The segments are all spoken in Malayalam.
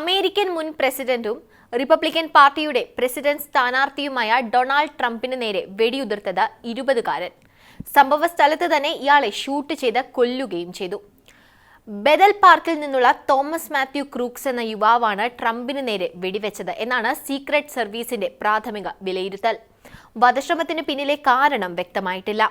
അമേരിക്കൻ മുൻ പ്രസിഡന്റും റിപ്പബ്ലിക്കൻ പാർട്ടിയുടെ പ്രസിഡന്റ് സ്ഥാനാർത്ഥിയുമായ ഡൊണാൾഡ് ട്രംപിന് നേരെ വെടിയുതിർത്തത് ഇരുപതുകാരൻ. സംഭവ സ്ഥലത്ത് തന്നെ ഇയാളെ ഷൂട്ട് ചെയ്ത് കൊല്ലുകയും ചെയ്തു. ബെദൽ പാർക്കിൽ നിന്നുള്ള തോമസ് മാത്യു ക്രൂക്സ് എന്ന യുവാവാണ് ട്രംപിന് നേരെ വെടിവെച്ചത് എന്നാണ് സീക്രട്ട് സർവീസിന്റെ പ്രാഥമിക വിലയിരുത്തൽ. വധശ്രമത്തിന് പിന്നിലെ കാരണം വ്യക്തമായിട്ടില്ല.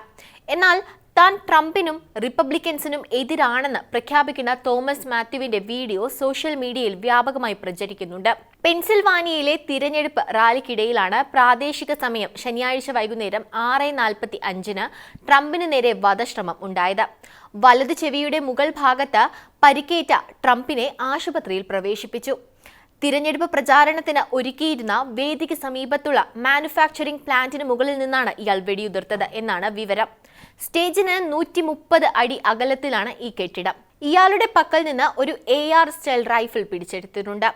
എന്നാൽ താൻ ട്രംപിനും റിപ്പബ്ലിക്കൻസിനും എതിരാണെന്ന് പ്രഖ്യാപിക്കുന്ന തോമസ് മാത്യുവിന്റെ വീഡിയോ സോഷ്യൽ മീഡിയയിൽ വ്യാപകമായി പ്രചരിക്കുന്നുണ്ട്. പെൻസിൽവാനിയയിലെ തിരഞ്ഞെടുപ്പ് റാലിക്കിടയിലാണ് പ്രാദേശിക സമയം ശനിയാഴ്ച വൈകുന്നേരം ആറ് നാൽപ്പത്തി അഞ്ചിന് ട്രംപിന് നേരെ വധശ്രമം ഉണ്ടായത്. വലതു ചെവിയുടെ മുകൾ ഭാഗത്ത് പരിക്കേറ്റ ട്രംപിനെ ആശുപത്രിയിൽ പ്രവേശിപ്പിച്ചു. തിരഞ്ഞെടുപ്പ് പ്രചാരണത്തിന് ഒരുക്കിയിരുന്ന വേദിക്ക് സമീപത്തുള്ള മാനുഫാക്ചറിംഗ് പ്ലാന്റിന് മുകളിൽ നിന്നാണ് ഇയാൾ വെടിയുതിർത്തത് എന്നാണ് വിവരം. സ്റ്റേജിന് നൂറ്റി മുപ്പത് അടി അകലത്തിലാണ് ഈ കെട്ടിടം. ഇയാളുടെ പക്കൽ നിന്ന് ഒരു എ ആർ സ്റ്റൈൽ റൈഫിൾ പിടിച്ചെടുത്തിട്ടുണ്ട്.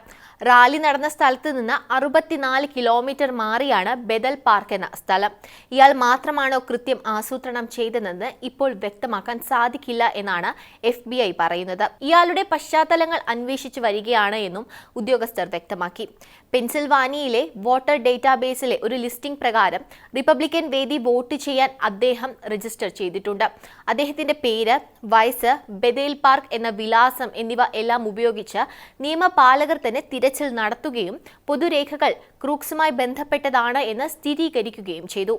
റാലി നടന്ന സ്ഥലത്ത് നിന്ന് അറുപത്തിനാല് കിലോമീറ്റർ മാറിയാണ് ബദൽ പാർക്ക് എന്ന സ്ഥലം. ഇയാൾ മാത്രമാണോ കൃത്യം ആസൂത്രണം ചെയ്തതെന്ന് ഇപ്പോൾ വ്യക്തമാക്കാൻ സാധിക്കില്ല എന്നാണ് എഫ് ബി ഐ പറയുന്നത്. ഇയാളുടെ പശ്ചാത്തലങ്ങൾ അന്വേഷിച്ചു വരികയാണ് എന്നും ഉദ്യോഗസ്ഥർ വ്യക്തമാക്കി. പെൻസിൽവാനിയയിലെ വോട്ടർ ഡേറ്റാബേസിലെ ഒരു ലിസ്റ്റിംഗ് പ്രകാരം റിപ്പബ്ലിക്കൻ വേദി വോട്ട് ചെയ്യാൻ അദ്ദേഹം രജിസ്റ്റർ ചെയ്തിട്ടുണ്ട്. അദ്ദേഹത്തിന്റെ പേര് വയസ്സ് ബദേൽ പാർക്ക് എന്ന വിലാസം എന്നിവ എല്ലാം ഉപയോഗിച്ച് നിയമപാലകർ തന്നെ തിരച്ചിൽ നടത്തുകയും പൊതുരേഖകൾ ക്രൂക്സുമായി ബന്ധപ്പെട്ടതാണ് എന്ന് സ്ഥിരീകരിക്കുകയും ചെയ്തു.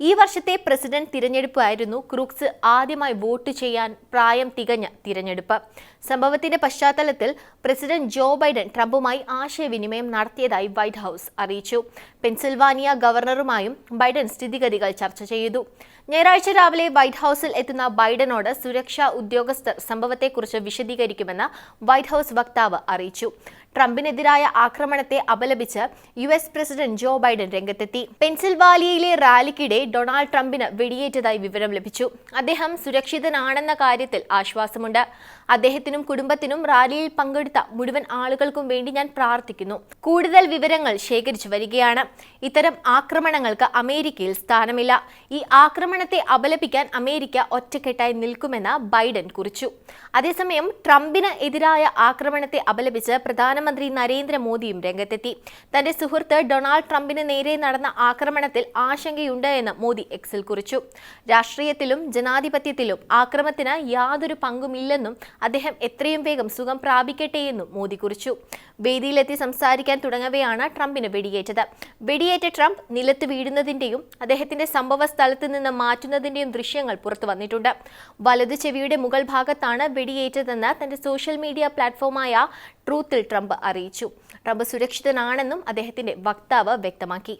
ഈ വർഷത്തെ പ്രസിഡന്റ് തിരഞ്ഞെടുപ്പായിരുന്നു ക്രൂക്സ് ആദ്യമായി വോട്ട് ചെയ്യാൻ പ്രായം തികഞ്ഞ തിരഞ്ഞെടുപ്പ്. സംഭവത്തിന്റെ പശ്ചാത്തലത്തിൽ പ്രസിഡന്റ് ജോ ബൈഡൻ ട്രംപുമായി ആശയവിനിമയം നടത്തിയതായി വൈറ്റ് ഹൌസ് അറിയിച്ചു. പെൻസിൽവാനിയ ഗവർണറുമായും ബൈഡൻ സ്ഥിതിഗതികൾ ചർച്ച ചെയ്തു. ഞായറാഴ്ച രാവിലെ വൈറ്റ് ഹൌസിൽ എത്തുന്ന ബൈഡനോട് സുരക്ഷാ ഉദ്യോഗസ്ഥർ സംഭവത്തെക്കുറിച്ച് വിശദീകരിക്കുമെന്ന് വൈറ്റ് ഹൌസ് വക്താവ് അറിയിച്ചു. ട്രംപിനെതിരായ ആക്രമണത്തെ അപലപിച്ച് U S president Joe Biden രംഗത്തെത്തി. പെൻസിൽവാലിയയിലെ റാലിക്കിടെ ഡൊണാൾഡ് ട്രംപിന് വെടിയേറ്റതായി വിവരം ലഭിച്ചു. അദ്ദേഹം സുരക്ഷിതനാണെന്ന കാര്യത്തിൽ ആശ്വാസമുണ്ട്. അദ്ദേഹത്തിനും കുടുംബത്തിനും റാലിയിൽ പങ്കെടുത്ത മുഴുവൻ ആളുകൾക്കും വേണ്ടി ഞാൻ പ്രാർത്ഥിക്കുന്നു. കൂടുതൽ വിവരങ്ങൾ ശേഖരിച്ചു വരികയാണ്. ഇത്തരം ആക്രമണങ്ങൾക്ക് അമേരിക്കയിൽ സ്ഥാനമില്ല. ഈ ആക്രമണത്തെ അപലപിക്കാൻ അമേരിക്ക ഒറ്റക്കെട്ടായി നിൽക്കുമെന്ന് ബൈഡൻ കുറിച്ചു. അതേസമയം ട്രംപിന് എതിരായ ആക്രമണത്തെ അപലപിച്ച് പ്രധാനമന്ത്രി നരേന്ദ്രമോദിയും രംഗത്തെത്തി. തന്റെ സുഹൃത്ത് ഡൊണാൾഡ് ട്രംപിന് നേരെ നടന്ന ആക്രമണത്തിൽ ആശങ്കയുണ്ട് എന്ന് മോദി എക്സിൽ കുറിച്ചു. രാഷ്ട്രീയത്തിലും ജനാധിപത്യത്തിലും ആക്രമത്തിന് യാതൊരു പങ്കുമില്ലെന്നും അദ്ദേഹം എത്രയും വേഗം സുഖം പ്രാപിക്കട്ടെയെന്നും മോദി കുറിച്ചു. വേദിയിലെത്തി സംസാരിക്കാൻ തുടങ്ങവെയാണ് ട്രംപിന് വെടിയേറ്റത്. വെടിയേറ്റ ട്രംപ് നിലത്ത് വീഴുന്നതിന്റെയും അദ്ദേഹത്തിന്റെ സംഭവ സ്ഥലത്ത് നിന്ന് മാറ്റുന്നതിന്റെയും ദൃശ്യങ്ങൾ പുറത്തു വന്നിട്ടുണ്ട്. വലതു ചെവിയുടെ മുകൾ ഭാഗത്താണ് വെടിയേറ്റതെന്ന് തന്റെ സോഷ്യൽ മീഡിയ പ്ലാറ്റ്ഫോമായ ട്രൂത്തിൽ ട്രംപ് അറിയിച്ചു. ട്രംപ് സുരക്ഷിതനാണെന്നും അദ്ദേഹത്തിന്റെ വക്താവ് വ്യക്തമാക്കി.